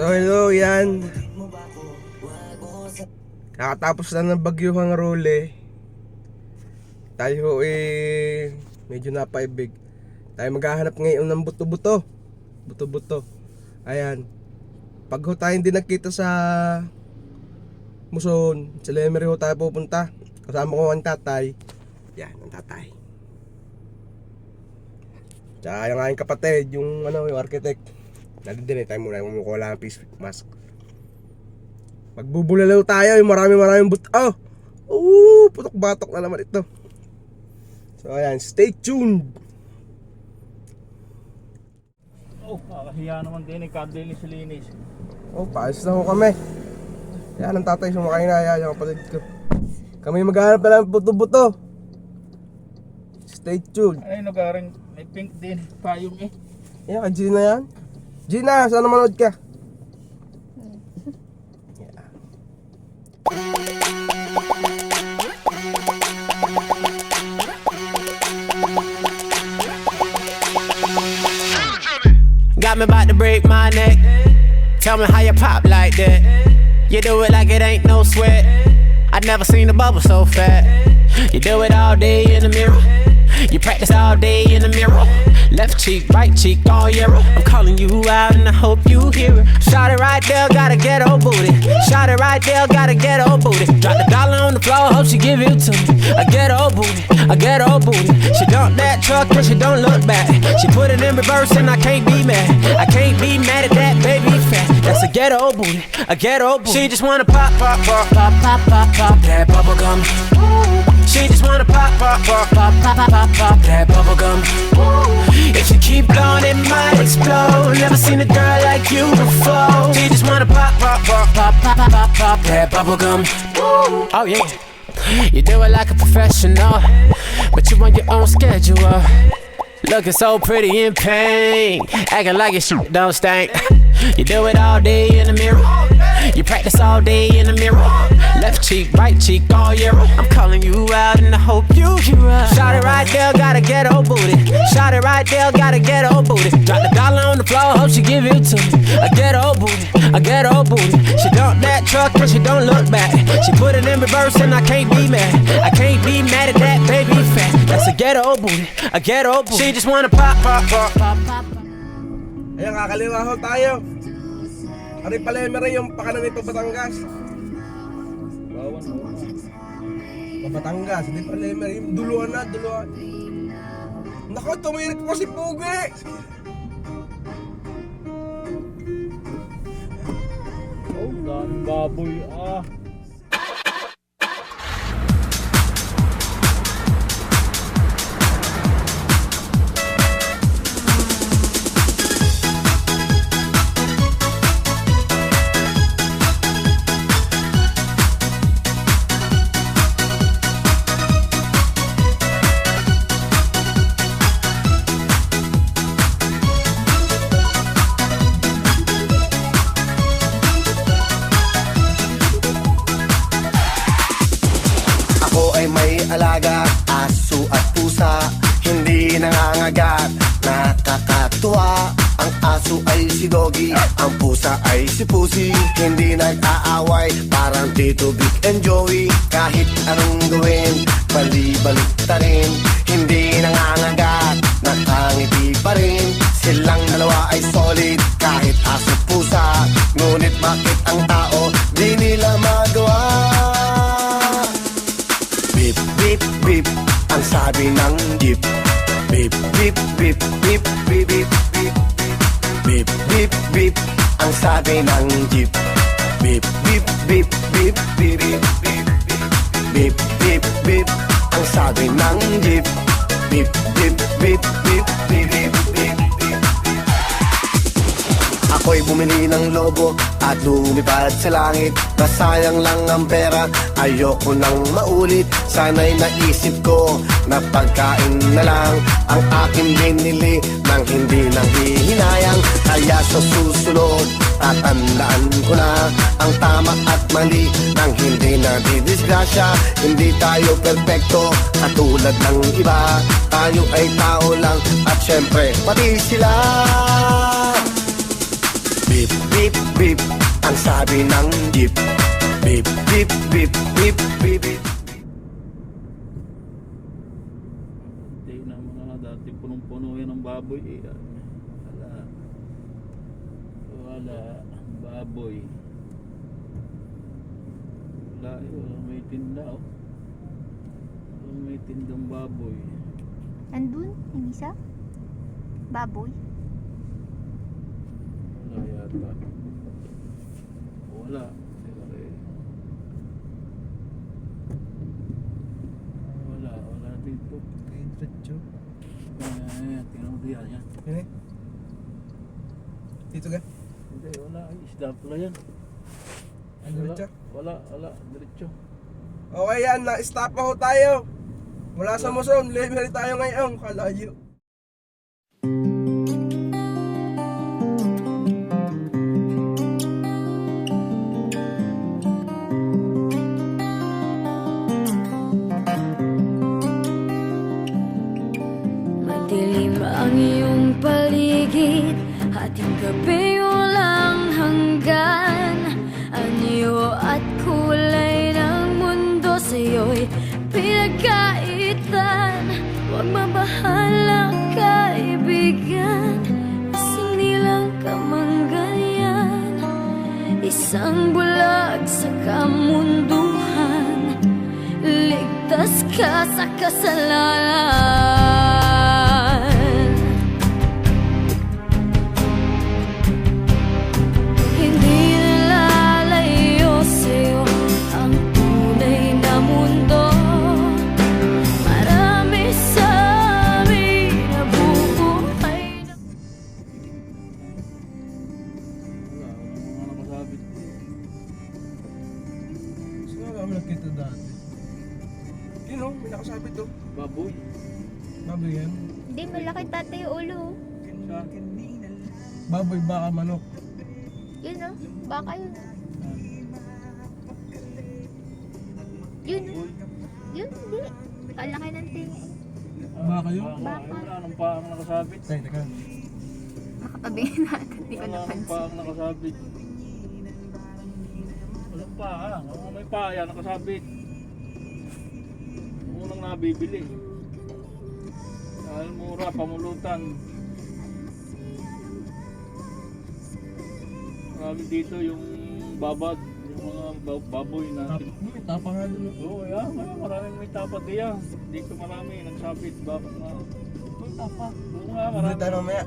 So hello yan. Kakatapos lang ng bagyuhang role. Tayo eh medyo napaibig. Tayo maghahanap ngayon ng buto-buto. Buto-buto. Ayan. Pag ho tayo hindi nagkita sa Muson, sa Lemery ho tayo pupunta. Kasama ko ang tatay. Yan, ang tatay. Tsaka yung aking kapatid, yung ano, yung architect. Eh, tayo muna, mumukuha lang ang face mask. Magbubulalaw tayo, yung marami maraming but... Oh! Oo, putok batok na naman ito. So ayan, stay tuned! Oh, kakahiya naman din eh, kadili si Linis. Oh, paayos na ho kami. Yan ang tatay sumakay na, yan yung kapatid ko. Kami maghanap na lang ng buto-buto. Stay tuned. Ay, nagaring may pink din, payong eh. Yan, kay Gina yan. Gina, sana manood ka. Got me about to break my neck. Tell me how you pop like that. You do it like it ain't no sweat. I never seen a bubble so fat. You do it all day in the mirror. You practice all day in the mirror. Left cheek, right cheek, all yellow. I'm calling you out and I hope you hear it. Shot it right there, gotta get old booty. Shot it right there, gotta get old booty. Drop the dollar on the floor, hope she give it to me. I get old booty, I get old booty. She dump that truck and she don't look back. She put it in reverse and I can't be mad. I can't be mad at that baby fat. That's a ghetto booty, a ghetto booty. She just wanna pop, pop, pop, pop, pop, pop, pop that bubble gum. She just wanna pop, pop, pop, pop, pop, pop, pop, pop that bubble gum. If you keep blowing, it might explode. Never seen a girl like you before. She just wanna pop, pop, pop, pop, pop, pop, pop, pop that bubble gum. Oh yeah. You do it like a professional, but you on your own schedule. Looking so pretty in pain, acting like your shit don't stink. You do it all day in the mirror. You practice all day in the mirror. Left cheek, right cheek, all year. I'm calling you out and I hope you hear us. Shot it right there, gotta get old booty. Shot it right there, gotta get old booty. Drop the dollar on the floor, hope she give it to me. Get old booty, get old booty. She dump that truck and she don't look back. She put it in reverse and I can't be mad. I can't be mad at that baby fat. That's a ghetto booty, a ghetto booty. She just wanna pop, pop, pop, pop, pop. Ayan, kakaliwa ho tayo. Ari pala yung yung pakanan nito Batangas. Bawan na Pa Batangas, hindi pala yung duluan na, duluan. Nako, tumirik po si Pugi! Oh, daming baboy ah. Hindi nangangagat, nakakatuwa Ang aso ay si Doggy, ang pusa ay si Pussy. Hindi nag-aaway, parang Tito Vic and Joey. Kahit anong gawin, bali-balik ta rin. Hindi nangangagat, nakangiti pa rin. Silang dalawa ay solid, kahit aso pusa. Ngunit bakit ang tao, di nila magawa? Beep, beep, beep Ang sabi ng jeep Beep, beep, beep, beep, beep, beep, beep Beep, beep, beep Ang sabi ng jeep Beep, beep, beep, beep, beep, beep, beep Beep, beep, beep Ang sabi ng jeep Beep, beep, beep, beep, Ako'y bumili ng lobo at lumipad sa langit. Nasayang lang ang pera, ayoko nang maulit. Sana'y naisip ko na pagkain na lang Ang aking binili nang hindi nang hihinayang. Kaya sa susunod, tatandaan ko na Ang tama at mali. Nang hindi na didisgrasya Hindi tayo perpekto, katulad ng iba Tayo ay tao lang. At syempre pati sila Beep, beep, beep Ang sabi ng jeep Beep, beep, beep, beep, beep, beep na mga dati punong-puno yan ng baboy eh. Wala. Wala. Baboy. Wala eh. Walang may tinda oh. May tindang baboy. Andun, yung isa? Baboy. Wala yata. Wala. Eh, Wala. Wala dito. Kay Diretso. Ayan. Tingnan mo diyan. Yan. Eh. Dito ka. Hindi, wala. Isda pala yan. Ang Wala, diretso. wala, wala. Diretso. Okay yan, na-stop pa ho tayo. Mula sa Muson, level tayo ngayon. Kalayo. Isang bulag sa kamunduhan. Ligtas ka sa kasalanan Baboy. Baboy yan. Hindi, malaki tatay yung ulo. Sa Baboy baka manok. Yun oh, baka yun. Yun. Yun, hindi. Kalaki ng tinga. Baka yun? Baka. Wala nang paang nakasabit. Tay, teka. Nakatabingin natin, hindi ko Wala nang napansin. paang nakasabit. Walang paa. May paa yan nakasabit. Nabibili. Dahil mura, pamulutan. Marami dito yung babad, yung mga ba- baboy na may tapa nga oh. Oo, yeah, mar- maraming may tapat diyan. Dito marami nagsabit bakit na. May tapa. Oo nga, marami. tayo mamaya.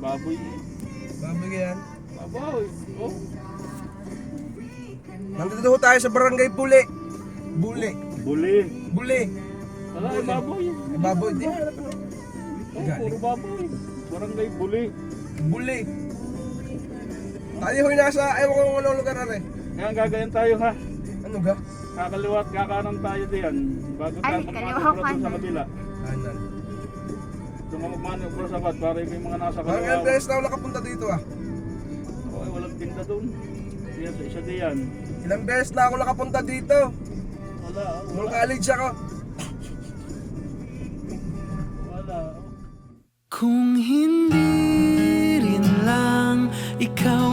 Baboy. Baboy ka yan. Baboy. Oh. Nandito ho tayo sa barangay Buli. Buli. Buli. Buli. Wala, eh, baboy. Ay, baboy. Di, hanap ko. Oh, puro baboy. Barangay Buli. Buli. Tayo ho'y nasa, ewan ko kung anong lugar na rin. Ngayon gagayan tayo ha. Ano ga? Kakaliwat, kakanan tayo diyan. Bago Ay, tayo kanan. sa kabila. Magmanobra sa bat para yung mga nasa kaliwa. ilang beses na ako nakapunta dito ah. Okay, walang tinda doon. Sa isa diyan. Ilang beses na ako nakapunta dito. Wala, Nung wala. college ako. Wala. Kung hindi rin lang ikaw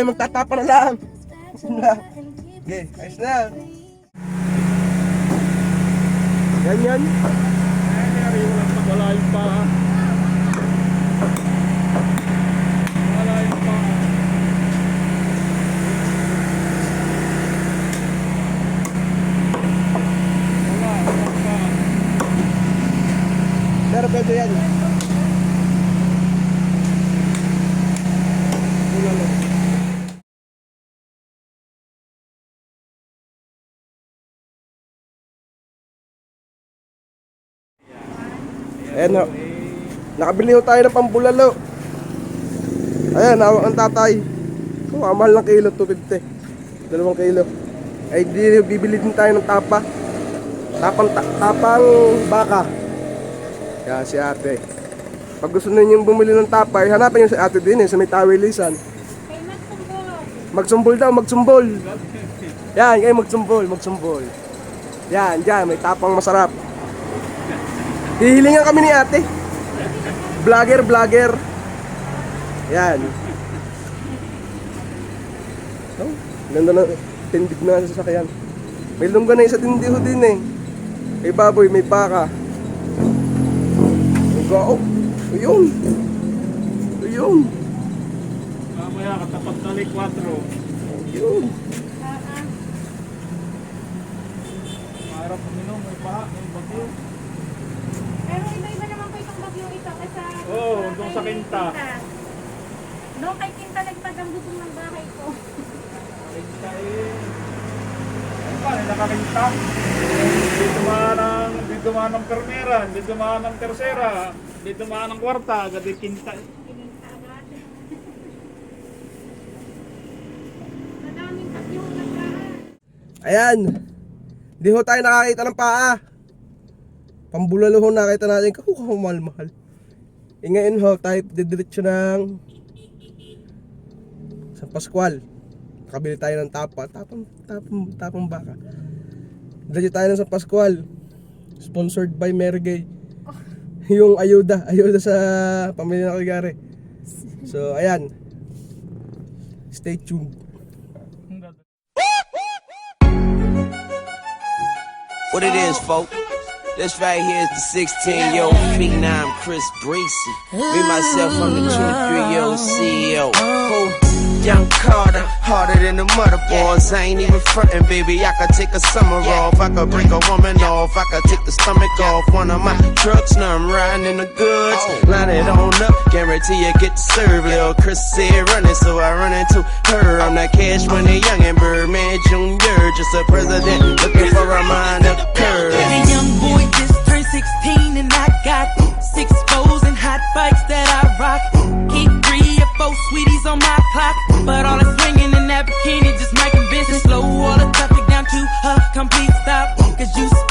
tayo magtatapa na lang. Na. Okay, ayos na. Yan yan. Wala yung pa. Wala yung pa. Wala, wala pa. Pero pwede yan. Bulalo. Ayan ho. Nakabili ho tayo ng pambulalo. Ayan, hawak ang tatay. Oh, ang mahal ng kilo, 250. Dalawang kilo. Ay, di, bibili din tayo ng tapa. Tapang, ta- tapang baka. Kaya si ate. Pag gusto ninyo bumili ng tapa, hanapin nyo si ate din eh, sa may tawilisan. Magsumbol daw, magsumbol. Yan, kayo magsumbol, magsumbol. Yan, dyan, may tapang masarap. Hihilingan kami ni ate. Vlogger, vlogger. Yan. Oh, ganda na, tindig na sa sasakyan. May lungga na isa tindiho din eh. May baboy, may baka. May gao. Ayun. Ayun. Mamaya katapat na ni 4. Ayun. Maharap uminom, may baha, may bagyo. Pero iba-iba naman po itong bagyo ito Oo, doon sa Kinta. Doon kay Kinta nagtagang bubong ng bahay ko. Kinta eh. Ano pa, nakakinta. Hindi dumaan ng, hindi dumaan ng permera, hindi dumaan ng tersera, hindi dumaan ng kwarta, gadi kinta. eh. Agad. Madaming bagyo nagdaan. Ayan. Di ho tayo nakakita ng paa. Pambulalo ho nakita natin. Ho mahal-mahal. E ngayon ho, tayo didiretso ng San Pascual. Nakabili tayo ng tapa. Tapang, tapang, tapang baka. Diretso tayo ng San Pascual. Sponsored by Mergay. Yung ayuda. Ayuda sa pamilya ng Kagare. So, ayan. Stay tuned. What it is, folk? This right here is the 16 year old phenom Chris Breezy. Me, myself, I'm the 23 year old CEO. Who? Young Carter, harder than the motherboards. I ain't even frontin', baby. I could take a summer off. I could break a woman off. I could take the stomach off. One of my trucks, now I'm riding in the goods. Oh. Line it on up, guarantee you get the serve. Lil' Chris said running, so I run into her. I'm that cash money young and Birdman Jr. Just a president looking for a mind of curve. A young boy just 16 and I got six foes and hot bikes that I rock. Keep three or four sweeties on my clock, but all that's swinging in that bikini just convince and slow all the traffic down to a complete stop. Cause you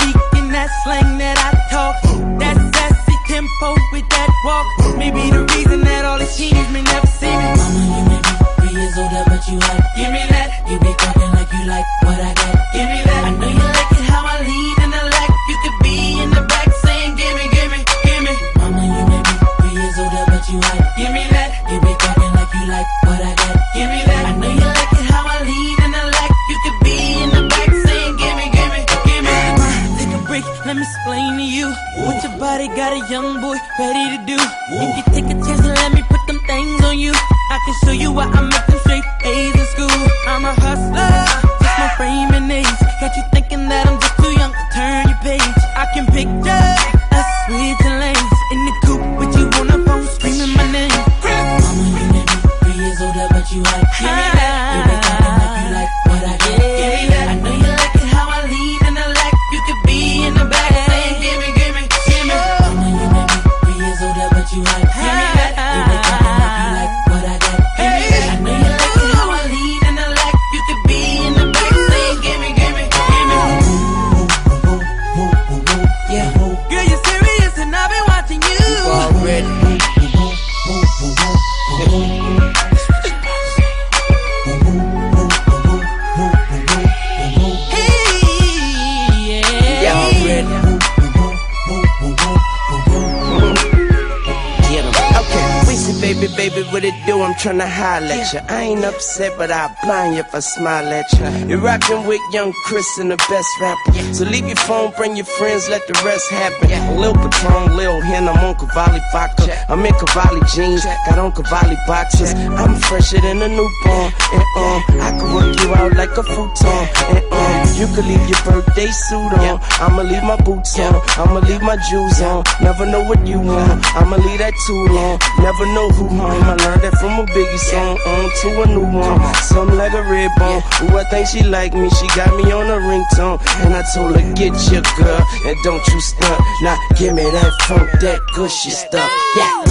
baby, what it do? I'm tryna holler at you. I ain't upset, but I'll blind you if I smile at you. You're rockin' with young Chris and the best rapper. So leave your phone, bring your friends, let the rest happen. Lil Patron, Lil Hen, I'm on Cavalli vodka. I'm in Cavalli jeans, got on Cavalli boxes. I'm fresher than a newborn. And um, I can work you out like a futon. And um, you could leave your birthday suit on. I'ma leave my boots on. I'ma leave my jewels on. Never know what you want. I'ma leave that too long. Never know who home. I learned that from a Biggie song. On to a new one. Something like a red bone. Ooh, I think she like me. She got me on a ringtone. And I told her, get your girl. And don't you stunt. Now give me that funk, that gushy stuff. Yeah.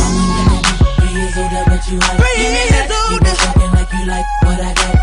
Three older, but you like Give me that. You been talking like you like what I got.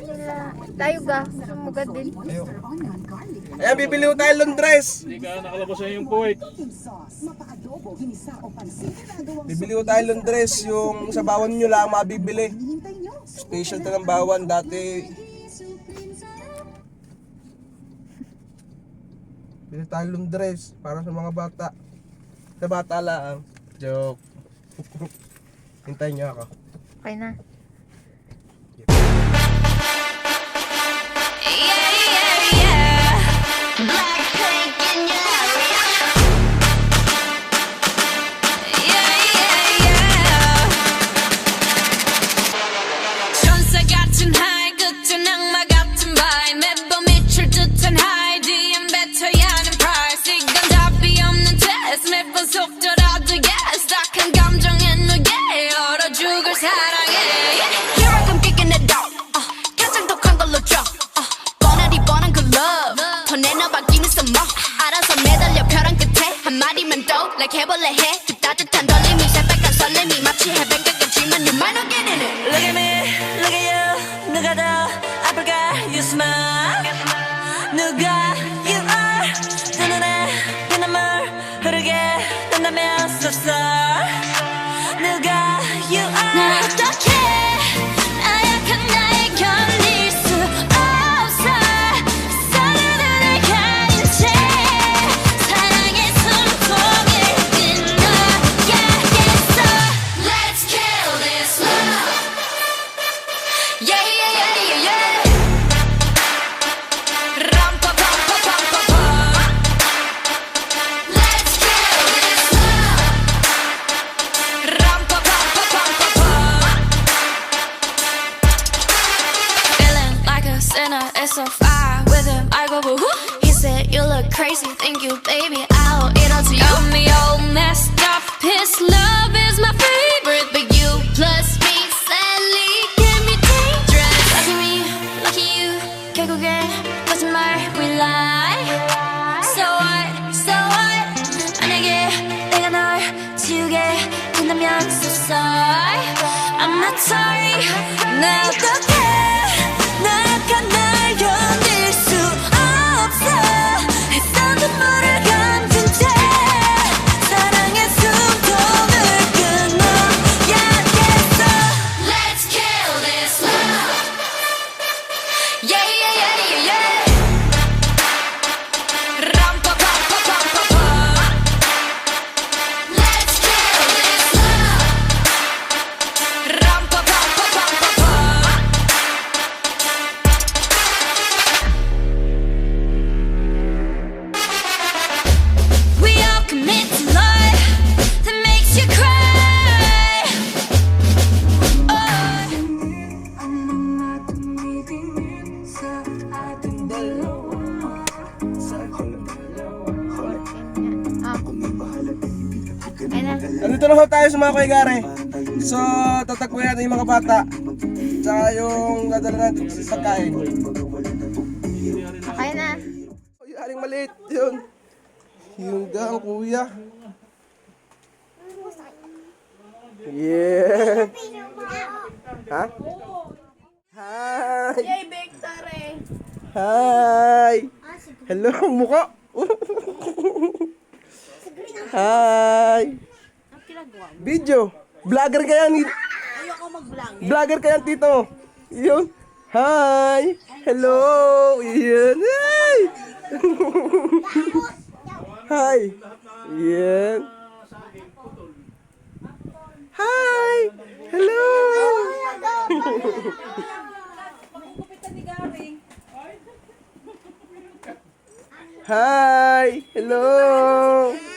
Na kanila. Tayo ga, sumugat din. Ayan, bibili ko tayo Londres. Hindi ka nakalabas sa yung Kuwait. Bibili ko tayo Londres. Yung sa bawan nyo lang mabibili. Special to ng bawan. Dati... Bili tayo Londres. Para sa mga bata. Sa bata lang. Joke. Hintayin nyo ako. Okay na. 해볼래 해그 따뜻한 떨림이 새빨간 설렘이 마치 해변 가깝지만 you might not get in it Look at me, look at you. 누가 더 아플까? You smile. 누가 you are. 두 눈에 피눈물 흐르게 된다면 sorry. myself. Kuya Gare. So, tatagpuin natin yung mga bata. Tsaka yung dadala natin sa pagkain. Okay na. Ay, aling maliit yun. Yung gang kuya. Yeah. Ha? Hi. Yay, Victor eh. Hi. Hello, mukha. Hi. Video. Vlogger ka yan. Ayoko mag-vlog. Vlogger ka yan, tito. Yun. Hi. Hello. Yan. Hi. Hi. Yan. Hi. Hello. Hi. Hello.